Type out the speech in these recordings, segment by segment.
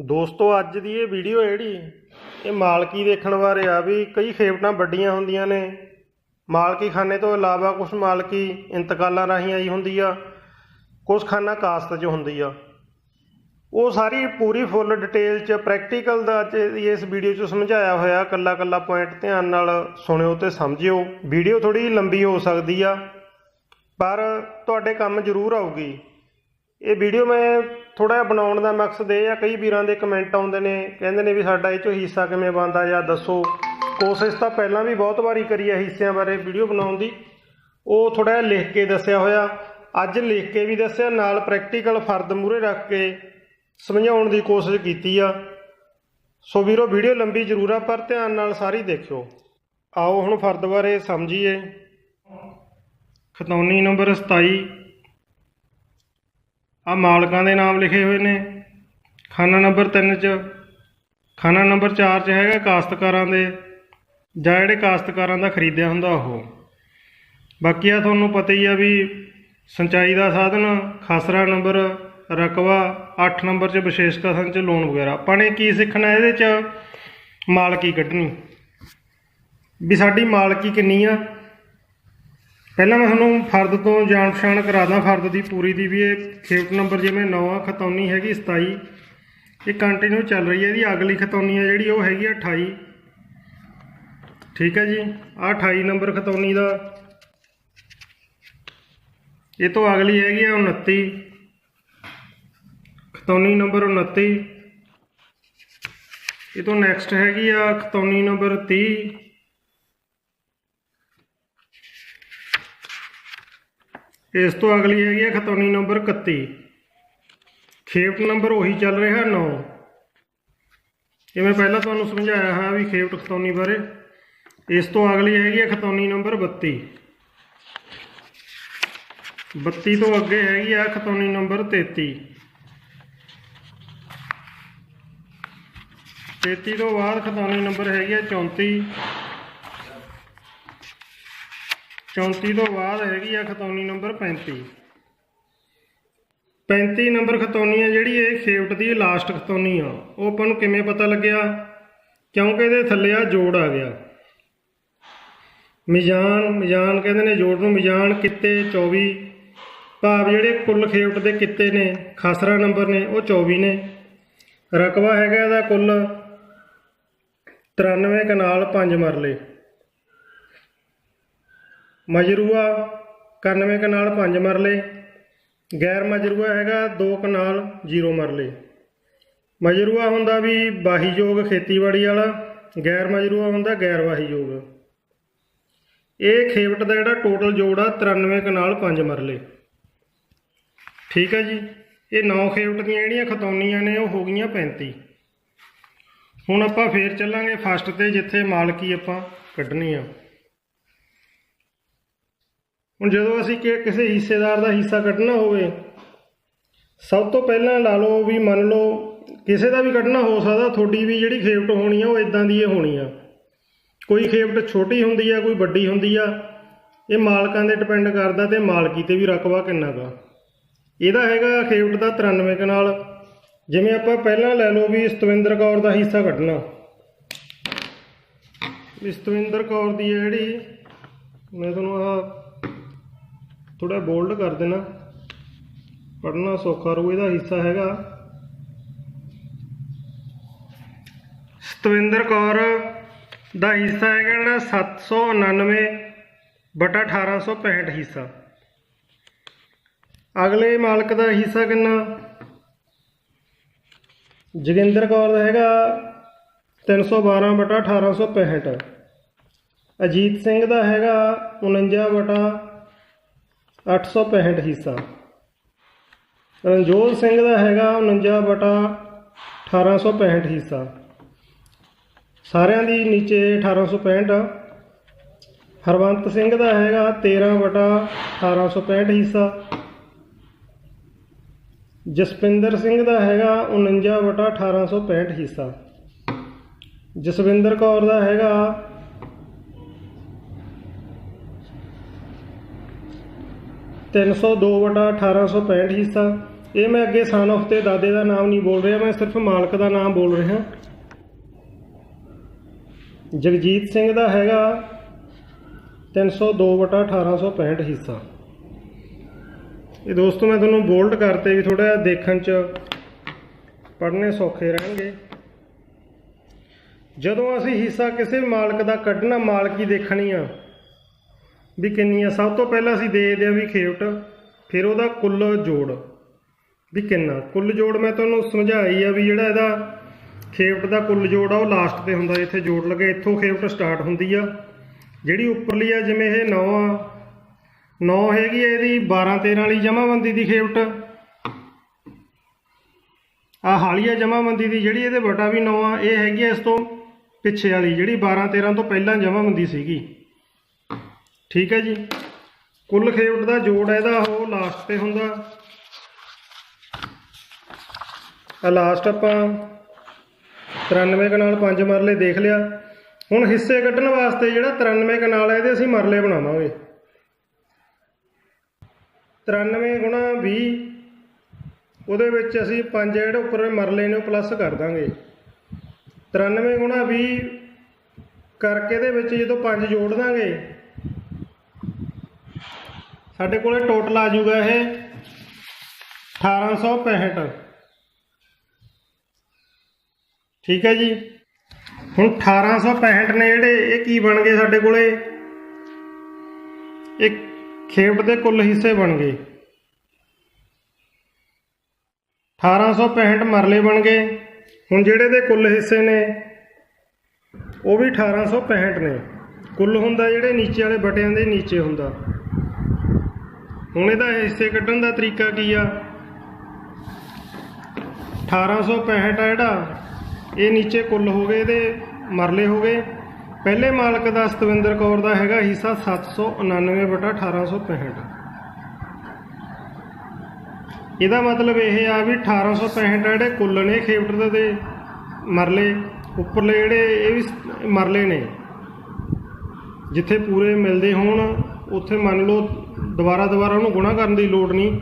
ਦੋਸਤੋ, ਅੱਜ ਦੀ ਇਹ ਵੀਡੀਓ ਜਿਹੜੀ, ਇਹ ਮਾਲਕੀ ਦੇਖਣ ਬਾਰੇ ਆ ਵੀ ਕਈ ਖੇਪਟਾਂ ਵੱਡੀਆਂ ਹੁੰਦੀਆਂ ਨੇ। ਮਾਲਕੀ ਖਾਨੇ ਤੋਂ ਇਲਾਵਾ ਕੁਝ ਮਾਲਕੀ ਇੰਤਕਾਲਾਂ ਰਾਹੀਂ ਆਈ ਹੁੰਦੀ ਆ ਕੁਝ ਖਾਨਾ ਕਾਸਤ 'ਚ ਹੁੰਦੀ ਆ। ਉਹ ਸਾਰੀ ਪੂਰੀ ਫੁੱਲ ਡਿਟੇਲ 'ਚ ਪ੍ਰੈਕਟੀਕਲ ਦਾ ਅੱਜ ਇਸ ਵੀਡੀਓ 'ਚ ਸਮਝਾਇਆ ਹੋਇਆ ਕੱਲਾ ਕੱਲਾ ਪੁਆਇੰਟ ਧਿਆਨ ਨਾਲ ਸੁਣਿਓ ਤੇ ਸਮਝਿਓ। ਵੀਡੀਓ ਥੋੜੀ ਲੰਬੀ ਹੋ ਸਕਦੀ ਆ, ਪਰ ਤੁਹਾਡੇ ਕੰਮ ਜ਼ਰੂਰ ਆਊਗੀ। ਇਹ ਵੀਡੀਓ ਮੈਂ ਥੋੜਾ ਬਣਾਉਣ ਦਾ ਮਕਸਦ ਇਹ ਆ, ਕਈ ਵੀਰਾਂ ਦੇ ਕਮੈਂਟ ਆਉਂਦੇ ਨੇ, ਕਹਿੰਦੇ ਨੇ ਵੀ ਸਾਡਾ ਇਹ ਚੋਂ ਹਿੱਸਾ ਕਿਵੇਂ ਬਣਦਾ ਜਾਂ ਦੱਸੋ। ਕੋਸ਼ਿਸ਼ ਤਾਂ ਪਹਿਲਾਂ ਵੀ ਬਹੁਤ ਵਾਰੀ ਕਰੀ ਹੈ ਹਿੱਸਿਆਂ ਬਾਰੇ ਵੀਡੀਓ ਬਣਾਉਣ ਦੀ। ਉਹ ਥੋੜਾ ਜਿਹਾ ਲਿਖ ਕੇ ਦੱਸਿਆ ਹੋਇਆ। ਅੱਜ ਲਿਖ ਕੇ ਵੀ ਦੱਸਿਆ, ਨਾਲ ਪ੍ਰੈਕਟੀਕਲ ਫਰਦ ਮੂਰੇ ਰੱਖ ਕੇ ਸਮਝਾਉਣ ਦੀ ਕੋਸ਼ਿਸ਼ ਕੀਤੀ ਆ। ਸੋ ਵੀਰੋ, ਵੀਡੀਓ ਲੰਬੀ ਜ਼ਰੂਰ ਆ, ਪਰ ਧਿਆਨ ਨਾਲ ਸਾਰੀ ਦੇਖਿਓ। ਆਓ ਹੁਣ ਫਰਦ ਬਾਰੇ ਸਮਝੀਏ। ਖਤੌਨੀ ਨੰਬਰ 27 ਆ ਮਾਲਕਾਂ ਦੇ ਨਾਮ ਲਿਖੇ ਹੋਏ ਨੇ। ਖਾਨਾ ਨੰਬਰ 3 ਚ। ਖਾਨਾ ਨੰਬਰ 4 ਚ ਹੈਗਾ ਕਾਸ਼ਤਕਾਰਾਂ ਦੇ। ਜਾਂ ਜਿਹੜੇ ਕਾਸ਼ਤਕਾਰਾਂ ਦਾ ਖਰੀਦਿਆ ਹੁੰਦਾ ਉਹ। ਬਾਕੀ ਆ ਤੁਹਾਨੂੰ ਪਤਾ ਹੀ ਆ ਵੀ ਸਿੰਚਾਈ ਦਾ ਸਾਧਨ, ਖਸਰਾ ਨੰਬਰ ਰਕਬਾ 8 ਨੰਬਰ ਚ ਵਿਸ਼ੇਸ਼ ਕਥਨ ਚ ਲੋਨ ਵਗੈਰਾ। ਆਪਾਂ ਨੇ ਕੀ ਸਿੱਖਣਾ ਇਹਦੇ ਚ? ਮਾਲਕੀ ਕੱਢਣੀ। ਵੀ ਸਾਡੀ ਮਾਲਕੀ ਕਿੰਨੀ ਆ? ਪਹਿਲਾਂ ਮੈਂ ਤੁਹਾਨੂੰ ਫਰਦ ਤੋਂ ਜਾਣ ਪਛਾਣ ਕਰਾ ਦਾਂ, ਫਰਦ ਦੀ ਪੂਰੀ ਦੀ ਵੀ ਇਹ ਖੇਪ ਨੰਬਰ ਜਿਵੇਂ 9 ਆ, ਖਤੌਨੀ ਹੈਗੀ 27 ਇਹ ਕੰਟੀਨਿਊ ਚੱਲ ਰਹੀ ਹੈ ਇਹਦੀ, ਅਗਲੀ ਖਤੌਨੀ ਆ ਜਿਹੜੀ ਉਹ ਹੈਗੀ ਆ 28 ਠੀਕ ਹੈ ਜੀ ਆ 28 ਨੰਬਰ ਖਤੌਨੀ ਦਾ। ਇਹ ਤੋਂ ਅਗਲੀ ਹੈਗੀ ਆ 29 ਖਤੌਨੀ ਨੰਬਰ 29 ਇਹ ਤੋਂ ਨੈਕਸਟ ਹੈਗੀ ਆ ਖਤੌਨੀ ਨੰਬਰ 30 ਇਸ ਤੋਂ ਅਗਲੀ ਹੈਗੀ ਹੈ ਖਤੌਨੀ ਨੰਬਰ 31 ਖੇਪਟ ਨੰਬਰ ਉਹੀ ਚੱਲ ਰਿਹਾ 9 ਇਹ ਪਹਿਲਾਂ ਤੁਹਾਨੂੰ ਸਮਝਾਇਆ ਹਾਂ ਵੀ ਖੇਪਟ ਖਤੌਨੀ ਬਾਰੇ। ਇਸ ਤੋਂ ਅਗਲੀ ਹੈਗੀ ਹੈ ਖਤੌਨੀ ਨੰਬਰ 32 32 ਤੋਂ ਅੱਗੇ ਹੈਗੀ ਆ ਖਤੌਨੀ ਨੰਬਰ 33 33 ਤੋਂ ਬਾਅਦ ਖਤੌਨੀ ਨੰਬਰ ਹੈਗੀ ਆ 34 34 ਤੋਂ ਬਾਅਦ ਹੈਗੀ ਆ ਖਤੌਨੀ ਨੰਬਰ 35 35 ਨੰਬਰ ਖਤੌਨੀ ਆ ਜਿਹੜੀ ਇਹ ਖੇਵਟ ਦੀ ਲਾਸਟ ਖਤੌਨੀ ਆ। ਉਹ ਆਪਾਂ ਨੂੰ ਕਿਵੇਂ ਪਤਾ ਲੱਗਿਆ? ਕਿਉਂਕਿ ਇਹਦੇ ਥੱਲੇ ਆ ਜੋੜ ਆ ਗਿਆ। ਮਿਜ਼ਾਨ ਮਿਜ਼ਾਨ ਕਹਿੰਦੇ ਨੇ ਜੋੜ ਨੂੰ ਮਿਜ਼ਾਨ ਕਿੱਤੇ 24 ਭਾਵ ਜਿਹੜੇ ਕੁੱਲ ਖੇਵਟ ਦੇ ਕਿੱਤੇ ਨੇ, ਖਾਸਰਾ ਨੰਬਰ ਨੇ, ਉਹ 24 ਨੇ। ਰਕਬਾ ਹੈਗਾ ਇਹਦਾ ਕੁੱਲ 93 ਕਨਾਲ 5 ਮਰਲੇ। ਮਜਰੂਆ 91 ਕਨਾਲ 5 ਮਰਲੇ। ਗੈਰ ਮਜਰੂਆ ਹੈਗਾ 2 ਕਨਾਲ 0 ਮਰਲੇ। ਮਜਰੂਆ ਹੁੰਦਾ ਵੀ ਵਾਹੀਯੋਗ ਖੇਤੀਬਾੜੀ ਵਾਲਾ, ਗੈਰ ਮਜਰੂਆ ਹੁੰਦਾ ਗੈਰ ਵਾਹੀਯੋਗ ਇਹ ਖੇਵਟ ਦਾ ਜਿਹੜਾ ਟੋਟਲ ਜੋੜ ਆ 93 ਕਨਾਲ 5 ਮਰਲੇ। ਠੀਕ ਹੈ ਜੀ? ਇਹ 9 ਖੇਵਟ ਦੀਆਂ ਜਿਹੜੀਆਂ ਖਤੌਨੀਆਂ ਨੇ, ਉਹ ਹੋ ਗਈਆਂ 35 ਹੁਣ ਆਪਾਂ ਫੇਰ ਚੱਲਾਂਗੇ ਫਸਟ ਤੇ, ਜਿੱਥੇ ਮਾਲਕੀ ਆਪਾਂ ਕੱਢਣੀ ਆ। ਹੁਣ ਜਦੋਂ ਅਸੀਂ ਕਿ, ਕਿਸੇ ਹਿੱਸੇਦਾਰ ਦਾ ਹਿੱਸਾ ਕੱਢਣਾ ਹੋਵੇ, ਸਭ ਤੋਂ ਪਹਿਲਾਂ ਲਾ ਲਓ ਵੀ ਮੰਨ ਲਓ ਕਿਸੇ ਦਾ ਵੀ ਕੱਢਣਾ ਹੋ ਸਕਦਾ, ਤੁਹਾਡੀ ਵੀ ਜਿਹੜੀ ਖੇਪਟ ਹੋਣੀ ਆ, ਉਹ ਇਦਾਂ ਦੀ ਹੀ ਹੋਣੀ ਆ। ਕੋਈ ਖੇਪਟ ਛੋਟੀ ਹੁੰਦੀ ਆ, ਕੋਈ ਵੱਡੀ ਹੁੰਦੀ ਆ, ਇਹ ਮਾਲਕਾਂ ਦੇ ਡਿਪੈਂਡ ਕਰਦਾ ਤੇ ਮਾਲਕੀ ਤੇ ਵੀ ਰਕਬਾ ਕਿੰਨਾ ਗਾ ਇਹਦਾ ਹੈਗਾ ਖੇਪਟ ਦਾ 93 ਕਨਾਲ। ਜਿਵੇਂ ਆਪਾਂ ਪਹਿਲਾਂ ਲੈ ਲਓ ਵੀ ਸਤਵਿੰਦਰ ਕੌਰ ਦਾ ਹਿੱਸਾ ਕੱਢਣਾ ਵੀ ਸਤਵਿੰਦਰ ਕੌਰ ਦੀ ਹੈ ਜਿਹੜੀ, ਮੈਂ ਤੁਹਾਨੂੰ ਆ ਥੋੜਾ ਬੋਲਡ ਕਰ ਦੇਣਾ। ਪੜਨਾ ਸੌਖਾ ਰੂ ਇਹਦਾ ਹਿੱਸਾ ਹੈਗਾ। ਸਤਵਿੰਦਰ ਕੌਰ ਦਾ ਹਿੱਸਾ ਹੈਗਾ ਜਿਹੜਾ 799 ਬਟਾ 1865 ਹਿੱਸਾ। ਅਗਲੇ ਮਾਲਕ ਦਾ ਹਿੱਸਾ ਕਿੰਨਾ? ਜੋਗਿੰਦਰ ਕੌਰ ਦਾ ਹੈਗਾ 312 ਬਟਾ 1865 ਅਜੀਤ ਸਿੰਘ ਦਾ ਹੈਗਾ 49 ਬਟਾ 865 ਹਿੱਸਾ। ਰਣਜੋਤ ਸਿੰਘ ਦਾ ਹੈਗਾ 49 ਬਟਾ 1865 ਹਿੱਸਾ। ਸਾਰਿਆਂ ਦੀ ਨੀਚੇ 1865 ਹਰਵੰਤ ਸਿੰਘ ਦਾ ਹੈਗਾ 13 ਬਟਾ 1865 ਹਿੱਸਾ। ਜਸਪਿੰਦਰ ਸਿੰਘ ਦਾ ਹੈਗਾ 49 ਬਟਾ 1865 ਹਿੱਸਾ। ਜਸਵਿੰਦਰ ਕੌਰ ਦਾ ਹੈਗਾ 302 ਬਟਾ 1865 ਹਿੱਸਾ। ਇਹ ਮੈਂ ਅੱਗੇ ਸਨ of ਤੇ ਦਾਦੇ ਦਾ ਨਾਮ ਨਹੀਂ ਬੋਲ ਰਿਹਾ, ਮੈਂ ਸਿਰਫ ਮਾਲਕ ਦਾ ਨਾਮ ਬੋਲ ਰਿਹਾ। ਜਗਜੀਤ ਸਿੰਘ ਦਾ ਹੈਗਾ 302 ਵਟਾ 1865 ਹਿੱਸਾ। ਇਹ ਦੋਸਤੋ, ਮੈਂ ਤੁਹਾਨੂੰ ਬੋਲਡ ਕਰਤੇ ਵੀ ਥੋੜਾ ਜਿਹਾ ਦੇਖਣ ਚ ਪੜ੍ਹਨੇ ਸੌਖੇ ਰਹਿਣਗੇ। ਜਦੋਂ ਅਸੀਂ ਹਿੱਸਾ ਕਿਸੇ ਮਾਲਕ ਦਾ ਕੱਢਣਾ, ਮਾਲਕੀ ਦੇਖਣੀ ਆ ਵੀ ਕਿੰਨੀ ਆ ਸਭ ਤੋਂ ਪਹਿਲਾਂ ਅਸੀਂ ਦੇਖਦੇ ਆ ਵੀ ਖੇਵਟ, ਫਿਰ ਉਹਦਾ ਕੁੱਲ ਜੋੜ। ਵੀ ਕਿੰਨਾ? ਕੁੱਲ ਜੋੜ ਮੈਂ ਤੁਹਾਨੂੰ ਸਮਝਾਈ ਆ ਵੀ ਜਿਹੜਾ ਇਹਦਾ ਖੇਵਟ ਦਾ ਕੁੱਲ ਜੋੜ ਆ, ਉਹ ਲਾਸਟ ਤੇ ਹੁੰਦਾ ਇੱਥੇ ਜੋੜ ਲੱਗੇ, ਇੱਥੋਂ ਖੇਵਟ ਸਟਾਰਟ ਹੁੰਦੀ ਆ। ਜਿਹੜੀ ਉੱਪਰਲੀ ਆ, ਜਿਵੇਂ ਇਹ 9 ਆ 9 ਹੈਗੀ ਆ ਇਹਦੀ 12 13 ਵਾਲੀ ਜਮਾਬੰਦੀ ਦੀ ਖੇਵਟ। ਆ ਹਾਲੀਆ ਜਮਾਬੰਦੀ ਦੀ, ਜਿਹੜੀ ਇਹਦੇ ਵਟਾ ਵੀ 9 ਆ, ਇਹ ਹੈਗੀ ਆ ਇਸ ਤੋਂ ਪਿੱਛੇ ਵਾਲੀ, ਜਿਹੜੀ 12 13 ਤੋਂ ਪਹਿਲਾਂ ਜਮਾਬੰਦੀ ਸੀਗੀ। ਠੀਕ ਹੈ ਜੀ। ਕੁੱਲ ਖੇਵਟ ਦਾ ਜੋੜ ਇਹਦਾ, ਉਹ ਲਾਸਟ ਤੇ ਹੁੰਦਾ। ਆ ਲਾਸਟ ਆਪਾਂ 93 ਕਨਾਲ ਪੰਜ ਮਰਲੇ ਦੇਖ ਲਿਆ। ਹੁਣ ਹਿੱਸੇ ਕੱਢਣ ਵਾਸਤੇ ਜਿਹੜਾ 93 ਕਨਾਲ ਹੈ, ਇਹਦੇ ਅਸੀਂ ਮਰਲੇ ਬਣਾਵਾਂਗੇ। 93 ਗੁਣਾ 20 ਉਹਦੇ ਵਿੱਚ ਅਸੀਂ ਪੰਜ ਜਿਹੜੇ ਉੱਪਰ ਮਰਲੇ ਨੇ ਉਹ ਪਲੱਸ ਕਰ ਦਾਂਗੇ। 93 ਗੁਣਾ 20 ਕਰਕੇ ਦੇ ਵਿੱਚ ਜਦੋਂ ਪੰਜ ਜੋੜ ਦਾਂਗੇ ਸਾਡੇ ਕੋਲੇ ਟੋਟਲ ਆ ਜਾਊਗਾ ਇਹ 1865 ਠੀਕ ਹੈ ਜੀ। ਹੁਣ 1865 ਨੇ ਜਿਹੜੇ, ਇਹ ਕੀ ਬਣ ਗਏ ਸਾਡੇ ਕੋਲੇ? ਇੱਕ ਖੇਪ ਦੇ ਕੁੱਲ ਹਿੱਸੇ ਬਣ ਗਏ। 1865 ਮਰਲੇ ਬਣ ਗਏ। ਹੁਣ ਜਿਹੜੇ ਦੇ ਕੁੱਲ ਹਿੱਸੇ ਨੇ, ਉਹ ਵੀ 1865 ਨੇ। ਕੁੱਲ ਹੁੰਦਾ ਜਿਹੜੇ ਨੀਚੇ ਵਾਲੇ, ਬਟਿਆਂ ਦੇ ਨੀਚੇ ਹੁੰਦਾ। ਹੁਣ ਇਹਦਾ ਹਿੱਸੇ ਕੱਢਣ ਦਾ ਤਰੀਕਾ ਕੀ ਆ? 1865 ਆ ਜਿਹੜਾ, ਇਹ ਨੀਚੇ ਕੁੱਲ ਹੋ ਗਏ, ਇਹਦੇ ਮਰਲੇ ਹੋ ਗਏ। ਪਹਿਲੇ ਮਾਲਕ ਦਾ ਸਤਵਿੰਦਰ ਕੌਰ ਦਾ ਹੈਗਾ ਹਿੱਸਾ 799 ਬਟਾ 1865 ਇਹਦਾ ਮਤਲਬ ਇਹ ਆ ਵੀ 1865 ਜਿਹੜੇ ਕੁੱਲ ਨੇ, ਖੇਵਟਰ ਦੇ ਮਰਲੇ, ਉੱਪਰਲੇ ਜਿਹੜੇ ਇਹ ਵੀ ਮਰਲੇ ਨੇ। ਜਿੱਥੇ ਪੂਰੇ ਮਿਲਦੇ ਹੋਣ, ਉੱਥੇ ਮੰਨ ਲਓ ਦੁਬਾਰਾ ਦੁਬਾਰਾ ਉਹਨੂੰ ਗੁਣਾ ਕਰਨ ਦੀ ਲੋੜ ਨਹੀਂ।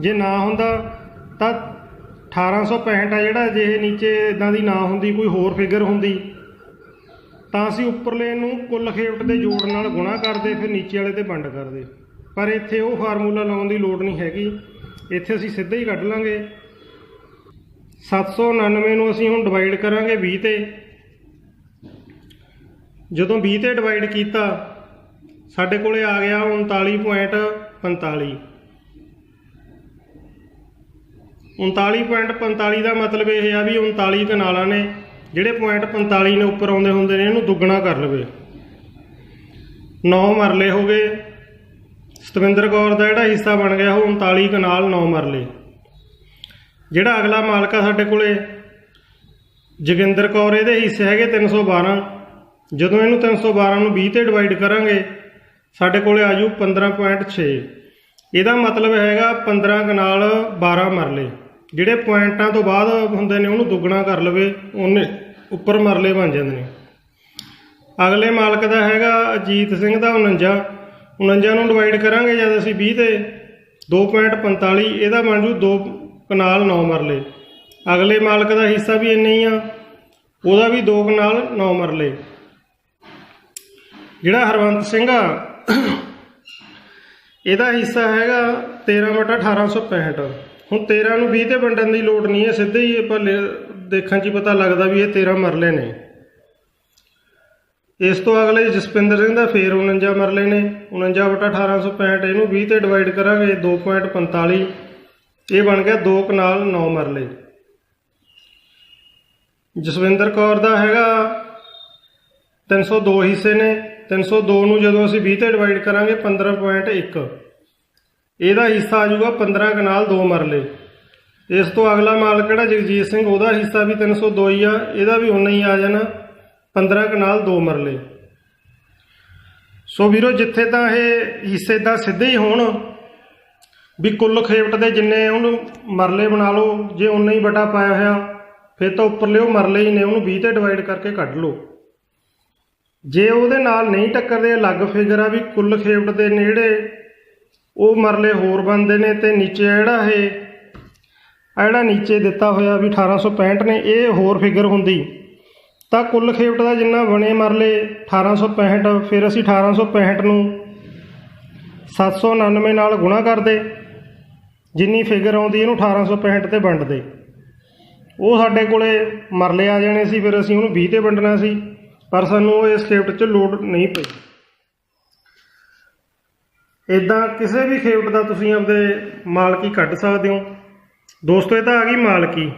ਜੇ ਨਾ ਹੁੰਦਾ, ਤਾਂ 1865 ਆ ਜਿਹੜਾ, ਜੇ ਨੀਚੇ ਇਦਾਂ ਦੀ ਨਾ ਹੁੰਦੀ, ਕੋਈ ਹੋਰ ਫਿਗਰ ਹੁੰਦੀ, ਤਾਂ ਅਸੀਂ ਉੱਪਰਲੇ ਨੂੰ ਕੁੱਲ ਖੇਵਟ ਦੇ ਜੋੜ ਨਾਲ ਗੁਣਾ ਕਰਦੇ, ਫਿਰ ਨੀਚੇ ਵਾਲੇ ਤੇ ਵੰਡ ਕਰਦੇ। ਪਰ ਇੱਥੇ ਉਹ ਫਾਰਮੂਲਾ ਲਾਉਣ ਦੀ ਲੋੜ ਨਹੀਂ ਹੈਗੀ। ਇੱਥੇ ਅਸੀਂ ਸਿੱਧਾ ਹੀ ਕੱਢ ਲਾਂਗੇ। 799 ਨੂੰ ਅਸੀਂ ਹੁਣ ਡਿਵਾਈਡ ਕਰਾਂਗੇ 20 ਤੇ। ਜਦੋਂ 20 ਤੇ ਡਿਵਾਈਡ ਕੀਤਾ ਸਾਡੇ ਕੋਲੇ ਆ ਗਿਆ 39.45 39.45 ਦਾ ਮਤਲਬ ਇਹ ਆ ਵੀ 39 ਕਨਾਲਾਂ ਨੇ, ਜਿਹੜੇ ਪੁਆਇੰਟ 45 ਨੇ ਉੱਪਰ ਆਉਂਦੇ ਹੁੰਦੇ ਨੇ, ਇਹਨੂੰ ਦੁੱਗਣਾ ਕਰ ਲਵੇ। 9 ਮਰਲੇ ਹੋ ਗਏ। ਸਤਵਿੰਦਰ ਕੌਰ ਦਾ ਜਿਹੜਾ ਹਿੱਸਾ ਬਣ ਗਿਆ ਉਹ 39 ਕਨਾਲ 9 ਮਰਲੇ। ਜਿਹੜਾ ਅਗਲਾ ਮਾਲਕ ਆ ਸਾਡੇ ਕੋਲੇ, ਜੋਗਿੰਦਰ ਕੌਰ, ਇਹਦੇ ਹਿੱਸੇ ਹੈਗੇ 312 ਜਦੋਂ ਇਹਨੂੰ 312 ਨੂੰ 20 ਤੇ ਡਿਵਾਈਡ ਕਰਾਂਗੇ ਸਾਡੇ ਕੋਲੇ ਆ ਜੂ 15.6 ਇਹਦਾ ਮਤਲਬ ਹੈਗਾ 15 ਕਨਾਲ 12 ਮਰਲੇ। ਜਿਹੜੇ ਪੁਆਇੰਟਾਂ ਤੋਂ ਬਾਅਦ ਹੁੰਦੇ ਨੇ, ਉਹਨੂੰ ਦੁੱਗਣਾ ਕਰ ਲਵੇ, ਉਹਨੇ ਉੱਪਰ ਮਰਲੇ ਬਣ ਜਾਂਦੇ ਨੇ। ਅਗਲੇ ਮਾਲਕ ਦਾ ਹੈਗਾ ਅਜੀਤ ਸਿੰਘ ਦਾ 49 49 ਨੂੰ ਡਿਵਾਈਡ ਕਰਾਂਗੇ ਜਦ ਅਸੀਂ 20 ਤੇ। 2.45 ਇਹਦਾ ਬਣ ਜੂ 2 ਕਨਾਲ 9 ਮਰਲੇ। ਅਗਲੇ ਮਾਲਕ ਦਾ ਹਿੱਸਾ ਵੀ ਇੰਨਾ ਹੀ ਆ, ਉਹਦਾ ਵੀ 2 ਕਨਾਲ 9 ਮਰਲੇ। ਜਿਹੜਾ ਹਰਵੰਤ ਸਿੰਘ ਆ ਇਹਦਾ ਹਿੱਸਾ ਹੈਗਾ 13 ਬਟਾ 1865 ਹੁਣ 13 ਨੂੰ 20 ਤੇ ਵੰਡਣ ਦੀ ਲੋੜ ਨਹੀਂ ਹੈ, ਸਿੱਧੇ ਹੀ ਆਪਾਂ ਦੇਖਣ 'ਚ ਪਤਾ ਲੱਗਦਾ ਵੀ ਇਹ 13 ਮਰਲੇ ਨੇ। ਇਸ ਤੋਂ ਅਗਲੇ ਜਸਪਿੰਦਰ ਸਿੰਘ ਦਾ ਫੇਰ 49 ਮਰਲੇ ਨੇ। 49 ਬਟਾ 1865 ਇਹਨੂੰ 20 ਤੇ ਡਿਵਾਈਡ ਕਰਾਂਗੇ 2.45 ਇਹ ਬਣ ਗਿਆ 2 ਕਨਾਲ 9 ਮਰਲੇ। ਜਸਵਿੰਦਰ ਕੌਰ ਦਾ ਹੈਗਾ 302 ਹਿੱਸੇ ਨੇ। 302 ਨੂੰ ਜਦੋਂ ਅਸੀਂ 20 ਤੇ ਡਿਵਾਈਡ ਕਰਾਂਗੇ 15.1 ਇਹਦਾ ਹਿੱਸਾ ਆ ਜਾਊਗਾ 15 ਕਨਾਲ 2 ਮਰਲੇ। ਇਸ ਤੋਂ ਅਗਲਾ ਮਾਲ ਕਿਹੜਾ ਜਗਜੀਤ ਸਿੰਘ, ਉਹਦਾ ਹਿੱਸਾ ਵੀ 302 ਹੀ ਆ, ਇਹਦਾ ਵੀ ਉਨਾ ਹੀ ਆ ਜਾਣਾ 15 ਕਨਾਲ 2 ਮਰਲੇ। ਸੋ ਵੀਰੋ, ਜਿੱਥੇ ਤਾਂ ਇਹ ਹਿੱਸੇ ਤਾਂ ਸਿੱਧੇ ਹੀ ਹੋਣ, ਵੀ ਕੁੱਲ ਖੇਵਟ ਦੇ ਜਿੰਨੇ ਉਹਨੂੰ ਮਰਲੇ ਬਣਾ ਲਓ, ਜੇ ਉਨਾ ਹੀ ਬਟਾ ਪਾਇਆ ਹੋਇਆ, ਫਿਰ ਤਾਂ ਉੱਪਰਲੇ ਉਹ ਮਰਲੇ ਹੀ ਨੇ, ਉਹਨੂੰ 20 ਤੇ ਡਿਵਾਈਡ ਕਰਕੇ ਕੱਢ ਲਓ। ਜੇ ਉਹਦੇ ਨਾਲ ਨਹੀਂ ਟੱਕਰਦੇ, ਅਲੱਗ ਫਿਗਰ ਆ ਵੀ ਕੁੱਲ ਖੇਵਟ ਦੇ ਨੇੜੇ, ਉਹ ਮਰਲੇ ਹੋਰ ਬਣਦੇ ਨੇ ਤੇ ਨੀਚੇ ਜਿਹੜਾ ਇਹ, ਆ ਜਿਹੜਾ ਨੀਚੇ ਦਿੱਤਾ ਹੋਇਆ ਵੀ 1865 ਨੇ, ਇਹ ਹੋਰ ਫਿਗਰ ਹੁੰਦੀ। ਤਾਂ ਕੁੱਲ ਖੇਵਟ ਦਾ ਜਿੰਨਾ ਬਣੇ ਮਰਲੇ 1865 ਫਿਰ ਅਸੀਂ 1865 ਨੂੰ 799 ਨਾਲ ਗੁਣਾ ਕਰਦੇ। ਜਿੰਨੀ ਫਿਗਰ ਆਉਂਦੀ ਇਹਨੂੰ 1865 ਤੇ ਵੰਡਦੇ। ਉਹ ਸਾਡੇ ਕੋਲੇ ਮਰਲੇ ਆ ਜਾਣੇ ਸੀ, ਫਿਰ ਅਸੀਂ ਉਹਨੂੰ 20 ਤੇ ਵੰਡਣਾ ਸੀ। ਪਰ ਸਾਨੂੰ ਉਹ ਇਸ ਖੇਪਟ 'ਚ ਲੋਡ ਨਹੀਂ ਪਈ। ਇਦਾਂ ਕਿਸੇ ਵੀ ਖੇਪਟ ਦਾ ਤੁਸੀਂ ਆਪਦੇ ਮਾਲਕੀ ਕੱਢ ਸਕਦੇ ਹੋ। ਦੋਸਤੋ, ਇਹ ਤਾਂ ਆ ਗਈ ਮਾਲਕੀ।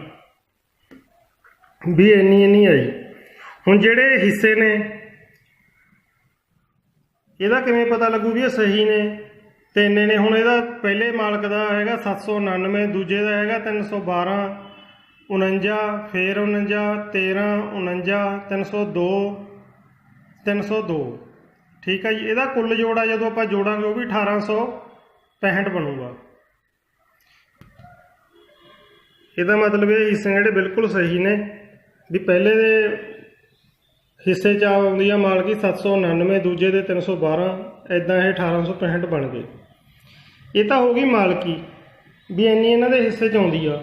ਵੀ ਇੰਨੀ ਇੰਨੀ ਆਈ। ਹੁਣ ਜਿਹੜੇ ਹਿੱਸੇ ਨੇ, ਇਹਦਾ ਕਿਵੇਂ ਪਤਾ ਲੱਗੂ ਵੀ ਇਹ ਸਹੀ ਨੇ? ਤੇ ਇੰਨੇ ਨੇ। ਹੁਣ ਇਹਦਾ ਪਹਿਲੇ ਮਾਲਕ ਦਾ ਹੈਗਾ 799 ਦੂਜੇ ਦਾ ਹੈਗਾ 312 49 ਫੇਰ 49 13 49 302 302 ਠੀਕ ਹੈ ਜੀ, ਇਹਦਾ ਕੁੱਲ ਜੋੜਾ ਜਦੋਂ ਆਪਾਂ ਜੋੜਾਂਗੇ ਉਹ ਵੀ 1865 ਬਣੂਗਾ। ਇਹਦਾ ਮਤਲਬ ਇਹ ਹਿੱਸੇ ਜਿਹੜੇ ਬਿਲਕੁਲ ਸਹੀ ਨੇ, ਵੀ ਪਹਿਲੇ ਦੇ ਹਿੱਸੇ ਚ ਆਉਂਦੀ ਆ ਮਾਲਕੀ 799 ਦੂਜੇ ਦੇ 312 ਐਦਾਂ ਇਹ 1865 ਬਣ ਗਏ। ਇਹ ਤਾਂ ਹੋ ਗਈ ਮਾਲਕੀ, ਵੀ ਇੰਨੀ ਇਹਨਾਂ ਦੇ ਹਿੱਸੇ ਚ ਆਉਂਦੀ ਆ।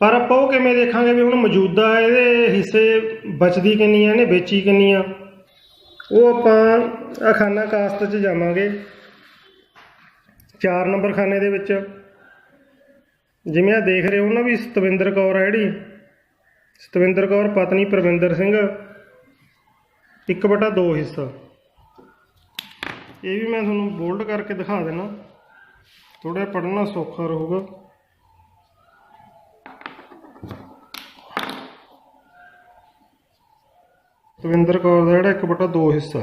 ਪਰ ਆਪਾਂ ਉਹ ਕਿਵੇਂ ਦੇਖਾਂਗੇ ਵੀ ਹੁਣ ਮੌਜੂਦਾ ਇਹਦੇ ਹਿੱਸੇ ਬਚਦੀ ਕਿੰਨੀ ਆ, ਇਹਨੇ ਵੇਚੀ ਕਿੰਨੀ ਆ? ਉਹ ਆਪਾਂ ਅਖਾਨਾ ਕਾਸਤ 'ਚ ਜਾਵਾਂਗੇ। 4 ਨੰਬਰ ਖਾਨੇ ਦੇ ਵਿੱਚ। ਜਿਵੇਂ ਆ ਦੇਖ ਰਹੇ ਹੋ ਨਾ ਵੀ ਸਤਵਿੰਦਰ ਕੌਰ ਆ ਜਿਹੜੀ। ਸਤਵਿੰਦਰ ਕੌਰ, ਪਤਨੀ ਪ੍ਰਵਿੰਦਰ ਸਿੰਘ। 1/2 ਹਿੱਸਾ। ਇਹ ਵੀ ਮੈਂ ਤੁਹਾਨੂੰ ਬੋਲਡ ਕਰਕੇ ਦਿਖਾ ਦੇਣਾ। ਥੋੜਾ ਪੜ੍ਹਨਾ ਸੌਖਾ ਰਹੂਗਾ। ਸਤਵਿੰਦਰ ਕੌਰ ਦਾ ਜਿਹੜਾ 1/2 ਹਿੱਸਾ।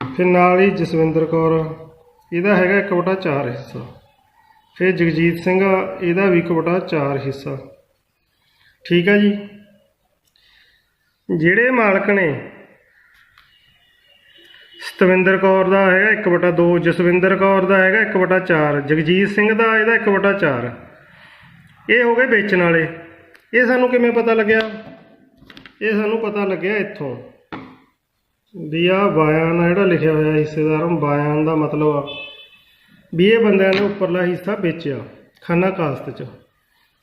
ਫਿਰ ਨਾਲ ਹੀ ਜਸਵਿੰਦਰ ਕੌਰ, ਇਹਦਾ ਹੈਗਾ 1/4 ਹਿੱਸਾ। ਫਿਰ ਜਗਜੀਤ ਸਿੰਘ, ਇਹਦਾ ਵੀ 1/4 ਹਿੱਸਾ। ਠੀਕ ਹੈ ਜੀ? ਜਿਹੜੇ ਮਾਲਕ ਨੇ ਸਤਵਿੰਦਰ ਕੌਰ ਦਾ ਹੈਗਾ 1/2 ਜਸਵਿੰਦਰ ਕੌਰ ਦਾ ਹੈਗਾ 1/4 ਜਗਜੀਤ ਸਿੰਘ ਦਾ ਇਹਦਾ 1/4 ਇਹ ਹੋ ਗਏ ਵੇਚਣ ਵਾਲੇ। ਇਹ ਸਾਨੂੰ ਕਿਵੇਂ ਪਤਾ ਲੱਗਿਆ? ਇਹ ਸਾਨੂੰ ਪਤਾ ਲੱਗਿਆ ਇੱਥੋਂ। ਵੀ ਆ ਬਾਇਨ ਆ ਜਿਹੜਾ ਲਿਖਿਆ ਹੋਇਆ ਹਿੱਸੇਦਾਰ ਬਾਇਨ ਦਾ ਮਤਲਬ ਆ ਵੀ ਇਹ ਬੰਦਿਆਂ ਨੇ ਉੱਪਰਲਾ ਹਿੱਸਾ ਵੇਚਿਆ, ਖਾਨਾ ਕਾਸਤ ਚ।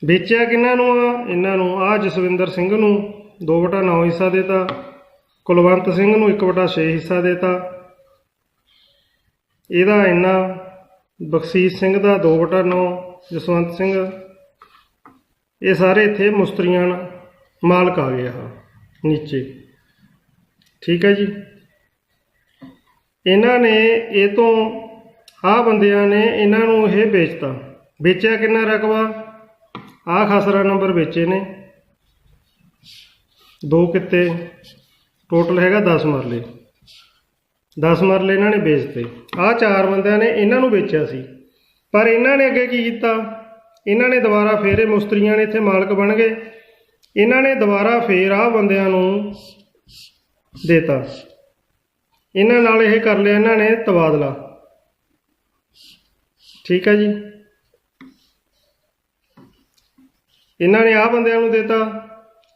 ਵੇਚਿਆ ਕਿਹਨਾਂ ਨੂੰ ਆ? ਇਹਨਾਂ ਨੂੰ। ਆ ਜਸਵਿੰਦਰ ਸਿੰਘ ਨੂੰ 2/9 ਹਿੱਸਾ ਦੇਤਾ, ਕੁਲਵੰਤ ਸਿੰਘ ਨੂੰ 1/6 ਹਿੱਸਾ ਦੇਤਾ। ਇਹਦਾ ਇੰਨਾ ਬਖਸ਼ੀਸ਼ ਸਿੰਘ ਦਾ 2/9 ਜਸਵੰਤ ਸਿੰਘ, ਇਹ ਸਾਰੇ ਇੱਥੇ ਮੁਸਤਰੀਆਂ ਮਾਲਕ ਆ ਗਏ ਆ ਨੀਚੇ। ਠੀਕ ਹੈ ਜੀ। ਇਹਨਾਂ ਨੇ ਇਹ ਤੋਂ, ਆਹ ਬੰਦਿਆਂ ਨੇ ਇਹਨਾਂ ਨੂੰ ਇਹ ਵੇਚਤਾ। ਵੇਚਿਆ ਕਿੰਨਾ ਰਕਬਾ? ਆਹ ਖਸਰਾ ਨੰਬਰ ਵੇਚੇ ਨੇ। ਦੋ ਕਿੱਤੇ। ਟੋਟਲ ਹੈਗਾ 10 ਮਰਲੇ। 10 ਮਰਲੇ ਇਹਨਾਂ ਨੇ ਵੇਚਤੇ। ਆਹ ਚਾਰ ਬੰਦਿਆਂ ਨੇ ਇਹਨਾਂ ਨੂੰ ਵੇਚਿਆ ਸੀ। ਪਰ ਇਹਨਾਂ ਨੇ ਅੱਗੇ ਕੀ ਕੀਤਾ? ਇਹਨਾਂ ਨੇ ਦੁਬਾਰਾ ਫੇਰੇ ਮੁਸਤਰੀਆਂ ਨੇ ਇੱਥੇ ਮਾਲਕ ਬਣ ਗਏ। ਇਹਨਾਂ ਨੇ ਦੁਬਾਰਾ ਫੇਰ ਆਹ ਬੰਦਿਆਂ ਨੂੰ ਦੇਤਾ। ਇਹਨਾਂ ਨਾਲ ਇਹ ਕਰ ਲਿਆ ਇਹਨਾਂ ਨੇ ਤਬਾਦਲਾ। ਠੀਕ ਹੈ ਜੀ। ਇਹਨਾਂ ਨੇ ਆਹ ਬੰਦਿਆਂ ਨੂੰ ਦੇਤਾ।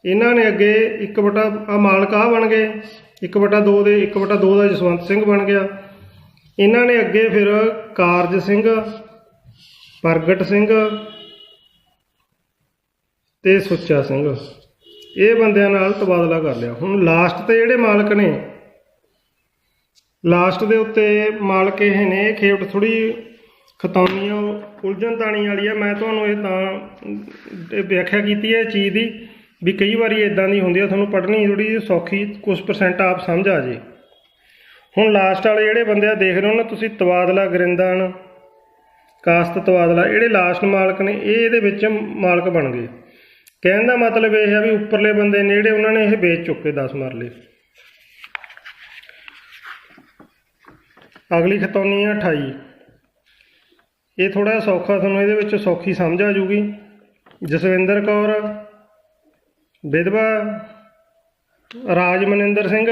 ਇਹਨਾਂ ਨੇ ਅੱਗੇ 1 ਬਟਾ ਆ ਮਾਲਕ ਆ ਬਣ ਗਏ 1 ਬਟਾ 2 ਦੇ 1 ਬਟਾ 2 ਦਾ ਜਸਵੰਤ ਸਿੰਘ ਬਣ ਗਿਆ। ਇਹਨਾਂ ਨੇ ਅੱਗੇ ਫਿਰ ਕਾਰਜ ਸਿੰਘ, ਪ੍ਰਗਟ ਸਿੰਘ ਤੇ ਸੁੱਚਾ ਸਿੰਘ। ਇਹ ਬੰਦਿਆਂ ਨਾਲ ਤਬਾਦਲਾ ਕਰ ਲਿਆ। ਹੁਣ ਲਾਸਟ ਤੇ ਜਿਹੜੇ ਮਾਲਕ ਨੇ ਲਾਸਟ ਦੇ ਉੱਤੇ ਮਾਲਕ ਇਹ ਨੇ, ਇਹ ਖੇਪਟ ਥੋੜੀ ਖਤੌਨੀਆਂ ਉਲਝਣ ਤਾਣੀ ਵਾਲੀ ਆ। ਮੈਂ ਤੁਹਾਨੂੰ ਇਹ ਤਾਂ ਵਿਆਖਿਆ ਕੀਤੀ ਹੈ ਇਹ ਚੀਜ਼ ਦੀ, ਵੀ ਕਈ ਵਾਰੀ ਇਦਾਂ ਦੀ ਹੁੰਦੀ ਆ, ਤੁਹਾਨੂੰ ਪੜ੍ਹਨੀ ਥੋੜੀ ਜਿਹੀ ਸੌਖੀ ਕੁਝ ਪਰਸੈਂਟ ਆਪ ਸਮਝ ਆ ਜੇ। ਹੁਣ ਲਾਸਟ ਵਾਲੇ ਜਿਹੜੇ ਬੰਦੇ ਆ, ਦੇਖ ਰਹੇ ਹੋ ਨਾ ਤੁਸੀਂ, ਤਬਾਦਲਾ, ਗਰਿੰਦਨ, ਕਾਸਤ ਤਬਾਦਲਾ, ਜਿਹੜੇ ਲਾਸਟ ਮਾਲਕ ਨੇ, ਇਹ ਇਹਦੇ ਵਿੱਚ ਮਾਲਕ ਬਣ ਗਏ। ਕਹਿਣ ਦਾ ਮਤਲਬ ਇਹ ਹੈ ਵੀ ਉੱਪਰਲੇ ਬੰਦੇ ਨੇੜੇ ਉਹਨਾਂ ਨੇ ਇਹ ਵੇਚ ਚੁੱਕੇ 10 ਮਰਲੇ। ਅਗਲੀ ਖਤੌਨੀ ਹੈ 28 ਇਹ ਥੋੜਾ ਸੌਖਾ, ਤੁਹਾਨੂੰ ਇਹਦੇ ਵਿੱਚ ਸੌਖੀ ਸਮਝ ਆ ਜੂਗੀ ਜਸਵਿੰਦਰ ਕੌਰ, ਵਿਧਵਾ ਰਾਜ ਮਨਿੰਦਰ ਸਿੰਘ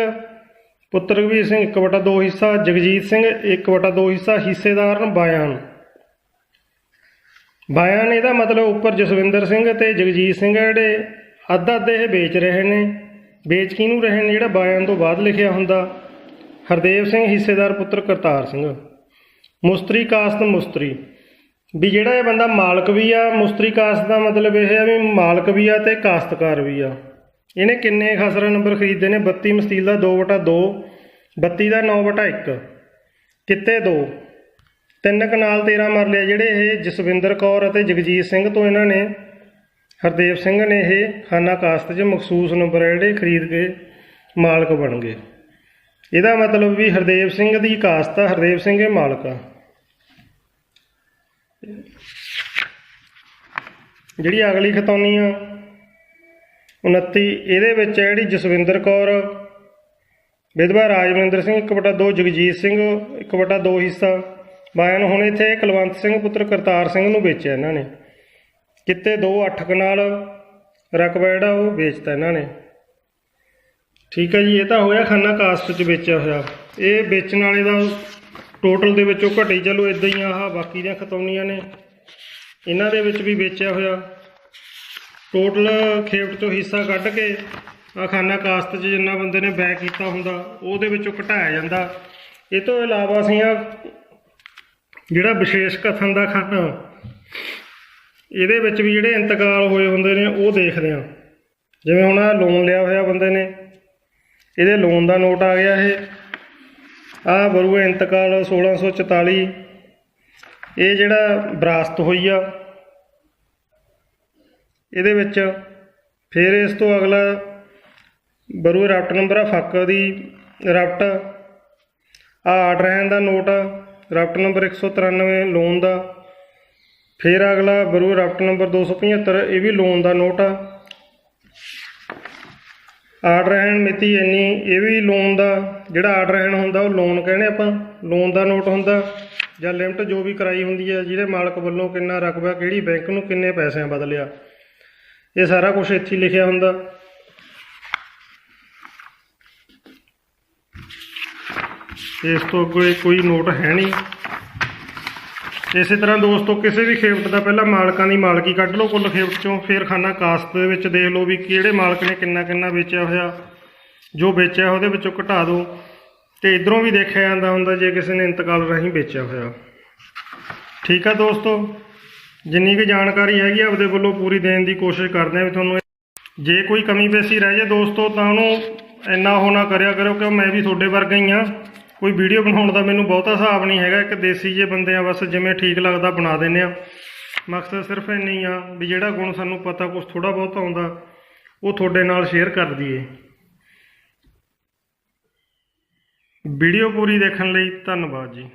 ਪੁੱਤਰ ਕਬੀਰ ਸਿੰਘ 1/2 ਹਿੱਸਾ, ਜਗਜੀਤ ਸਿੰਘ 1/2 ਹਿੱਸਾ ਹਿੱਸੇਦਾਰ ਬਾਇਆਨ। ਬਾਇਆਨ ਇਹਦਾ ਮਤਲਬ ਉੱਪਰ ਜਸਵਿੰਦਰ ਸਿੰਘ ਤੇ ਜਗਜੀਤ ਸਿੰਘ ਆ ਜਿਹੜੇ ਅੱਧਾ ਅੱਧੇ ਇਹ ਵੇਚ ਰਹੇ ਨੇ। ਵੇਚ ਕਿਹਨੂੰ ਰਹੇ ਨੇ? ਜਿਹੜਾ ਬਾਇਆਨ ਤੋਂ ਬਾਅਦ ਲਿਖਿਆ ਹੁੰਦਾ। ਹਰਦੇਵ ਸਿੰਘ ਹਿੱਸੇਦਾਰ ਪੁੱਤਰ ਕਰਤਾਰ ਸਿੰਘ। ਮੁਸਤਰੀ ਕਾਸਤ ਮੁਸਤਰੀ। ਵੀ ਜਿਹੜਾ ਇਹ ਬੰਦਾ ਮਾਲਕ ਵੀ ਆ, ਮੁਸਤਰੀ ਕਾਸਤ ਦਾ ਮਤਲਬ ਇਹ ਹੈ ਵੀ ਮਾਲਕ ਵੀ ਆ ਤੇ ਕਾਸ਼ਤਕਾਰ ਵੀ ਆ। ਇਹਨੇ ਕਿੰਨੇ ਖਸਰਾ ਨੰਬਰ ਖਰੀਦੇ ਨੇ? 32 ਮਸਤੀਲ ਦਾ 2/2 32 ਦਾ 9/1 ਕਿੱਤੇ 2 ਤਿੰਨ ਕਨਾਲ 13 ਮਰਲੇ ਜਿਹੜੇ ਇਹ ਜਸਵਿੰਦਰ ਕੌਰ ਅਤੇ ਜਗਜੀਤ ਸਿੰਘ ਤੋਂ ਇਹਨਾਂ ਨੇ, ਹਰਦੇਵ ਸਿੰਘ ਨੇ ਇਹ ਖਾਨਾ ਕਾਸਤ 'ਚ ਮਖਸੂਸ ਨੰਬਰ ਆ ਜਿਹੜੇ ਖਰੀਦ ਕੇ ਮਾਲਕ ਬਣ ਗਏ। ਇਹਦਾ ਮਤਲਬ ਵੀ ਹਰਦੇਵ ਸਿੰਘ ਦੀ ਕਾਸਤ ਆ, ਹਰਦੇਵ ਸਿੰਘ ਇਹ ਮਾਲਕ ਆ। ਜਿਹੜੀ ਅਗਲੀ ਖਤੌਨੀ ਆ 29 ਇਹਦੇ ਵਿੱਚ ਆ ਜਿਹੜੀ ਜਸਵਿੰਦਰ ਕੌਰ, ਵਿਧਵਾ ਰਾਜਵਿੰਦਰ ਸਿੰਘ 1/2 ਜਗਜੀਤ ਸਿੰਘ 1/2 ਹਿੱਸਾ ਬਾਇਨ ਹੁਣ ਇੱਥੇ ਕੁਲਵੰਤ ਸਿੰਘ ਪੁੱਤਰ ਕਰਤਾਰ ਸਿੰਘ ਨੂੰ ਵੇਚਿਆ ਇਹਨਾਂ ਨੇ। ਕਿਤੇ 2 8 ਕਨਾਲ ਰਕਬਾ ਜਿਹੜਾ ਉਹ ਵੇਚਤਾ ਇਹਨਾਂ ਨੇ। ਠੀਕ ਹੈ ਜੀ, ਇਹ ਤਾਂ ਹੋਇਆ ਖਾਨਾ ਕਾਸਟ ਚ ਵੇਚਿਆ ਹੋਇਆ। ਇਹ ਵੇਚਣ ਵਾਲੇ ਦਾ ਟੋਟਲ ਦੇ ਵਿੱਚੋਂ ਘਟੀ ਚਲੋ ਇਦਾਂ ਹੀ ਆਹ ਬਾਕੀ ਦੀਆਂ ਖਤੌਨੀਆਂ ਨੇ। ਇਹਨਾਂ ਦੇ ਵਿੱਚ ਵੀ ਵੇਚਿਆ ਹੋਇਆ। ਟੋਟਲ ਖੇਪਟ ਚੋਂ ਹਿੱਸਾ ਕੱਢ ਕੇ ਆ ਖਾਨਾ ਕਾਸਤ 'ਚ ਜਿੰਨਾ ਬੰਦੇ ਨੇ ਬੈਕ ਕੀਤਾ ਹੁੰਦਾ, ਉਹਦੇ ਵਿੱਚੋਂ ਘਟਾਇਆ ਜਾਂਦਾ। ਇਹ ਤੋਂ ਇਲਾਵਾ ਅਸੀਂ ਆ ਜਿਹੜਾ ਵਿਸ਼ੇਸ਼ ਕਥਨ ਦਾ ਖਾਨਾ ਇਹਦੇ ਵਿੱਚ ਵੀ ਜਿਹੜੇ ਇੰਤਕਾਲ ਹੋਏ ਹੁੰਦੇ ਨੇ, ਉਹ ਦੇਖਦੇ ਆ ਜਿਵੇਂ ਹੁਣ ਆ ਲੋਨ ਲਿਆ ਹੋਇਆ ਬੰਦੇ ਨੇ, ਇਹਦੇ ਲੋਨ ਦਾ ਨੋਟ ਆ ਗਿਆ ਇਹ। ਆ ਬਰੂਏ ਇੰਤਕਾਲ 1644 ਇਹ ਜਿਹੜਾ ਵਿਰਾਸਤ ਹੋਈ ਆ, ਇਹਦੇ ਵਿੱਚ ਫਿਰ ਇਸ ਤੋਂ ਅਗਲਾ ਬਰੂਏ ਰਾਫਟ ਨੰਬਰ ਆ, ਫੱਕ ਦੀ ਰਾਫਟ ਆ ਆਰਡਰ ਹੈਂਡ ਦਾ ਨੋਟ ਆ ਰਾਫਟ ਨੰਬਰ 193 ਲੋਨ ਦਾ। ਫਿਰ ਅਗਲਾ ਬਰੂ ਰਾਫਟ ਨੰਬਰ 275 ਇਹ ਵੀ ਲੋਨ ਦਾ ਨੋਟ ਆ। ਆਰਡਰ ਹੈਂਡ ਮਿਤੀ ਇੰਨੀ, ਇਹ ਵੀ ਲੋਨ ਦਾ। ਜਿਹੜਾ ਆਰਡਰ ਹੈਂਡ ਹੁੰਦਾ, ਉਹ ਲੋਨ ਕਹਿੰਦੇ ਆਪਾਂ। ਲੋਨ ਦਾ ਨੋਟ ਹੁੰਦਾ, ਜਾਂ ਲਿਮਟ ਜੋ ਵੀ ਕਰਾਈ ਹੁੰਦੀ ਹੈ ਜਿਹੜੇ ਮਾਲਕ ਵੱਲੋਂ ਕਿੰਨਾ ਰਕਬਾ ਕਿਹੜੀ ਬੈਂਕ ਨੂੰ ਕਿੰਨੇ ਪੈਸਿਆਂ ਬਦਲਿਆ। ਇਹ ਸਾਰਾ ਕੁਝ ਇੱਥੇ ਲਿਖਿਆ ਹੁੰਦਾ। ਇਸ ਤੋਂ ਅੱਗੇ ਕੋਈ ਨੋਟ ਹੈ ਨਹੀਂ। ਇਸੇ ਤਰ੍ਹਾਂ ਦੋਸਤੋ, ਕਿਸੇ ਵੀ ਖੇਪਟ ਦਾ ਪਹਿਲਾਂ ਮਾਲਕਾਂ ਦੀ ਮਾਲਕੀ ਕੱਢ ਲਓ ਕੁੱਲ ਖੇਪਟ ਚੋਂ। ਫਿਰ ਖਾਨਾ ਕਾਸਤ ਦੇ ਵਿੱਚ ਦੇਖ ਲਓ ਵੀ ਕਿਹੜੇ ਮਾਲਕ ਨੇ ਕਿੰਨਾ ਕਿੰਨਾ ਵੇਚਿਆ ਹੋਇਆ। ਜੋ ਵੇਚਿਆ ਉਹਦੇ ਵਿੱਚੋਂ ਘਟਾ ਦਿਓ ਤੇ ਇਧਰੋਂ ਵੀ ਦੇਖਿਆ ਜਾਂਦਾ ਹੁੰਦਾ ਜੇ ਕਿਸੇ ਨੇ ਇੰਤਕਾਲ ਰਾਹੀਂ ਵੇਚਿਆ ਹੋਇਆ। ਠੀਕ ਆ ਦੋਸਤੋ? ਜਿੰਨੀ ਕੁ ਜਾਣਕਾਰੀ ਹੈਗੀ ਆ, ਆਪਦੇ ਵੱਲੋਂ ਪੂਰੀ ਦੇਣ ਦੀ ਕੋਸ਼ਿਸ਼ ਕਰਦੇ ਆ ਵੀ ਤੁਹਾਨੂੰ ਜੇ ਕੋਈ ਕਮੀ ਪੇਸ਼ੀ ਰਹਿ ਜਾਏ ਦੋਸਤੋ, ਤਾਂ ਉਹਨੂੰ ਇੰਨਾ ਹੋਣਾ ਕਰਿਆ ਕਰੋ ਕਿ ਮੈਂ ਵੀ ਤੁਹਾਡੇ ਵਰਗਾ ਹੀ ਆ। ਕੋਈ ਵੀਡੀਓ ਬਣਾਉਣ ਦਾ ਮੈਨੂੰ ਬਹੁਤਾ ਹਿਸਾਬ ਨਹੀਂ ਹੈਗਾ, ਇੱਕ ਦੇਸੀ ਜੇ ਬੰਦੇ ਆ, ਬਸ ਜਿਵੇਂ ਠੀਕ ਲੱਗਦਾ ਬਣਾ ਦਿੰਨੇ ਆ। ਮਕਸਦ ਸਿਰਫ ਇੰਨੀ ਆ ਵੀ ਜਿਹੜਾ ਗੁਣ ਸਾਨੂੰ ਪਤਾ ਕੁਝ ਥੋੜਾ ਬਹੁਤ ਆਉਂਦਾ, ਉਹ ਤੁਹਾਡੇ ਨਾਲ ਸ਼ੇਅਰ ਕਰ ਦਈਏ। ਵੀਡੀਓ ਪੂਰੀ ਦੇਖਣ ਲਈ ਧੰਨਵਾਦ ਜੀ।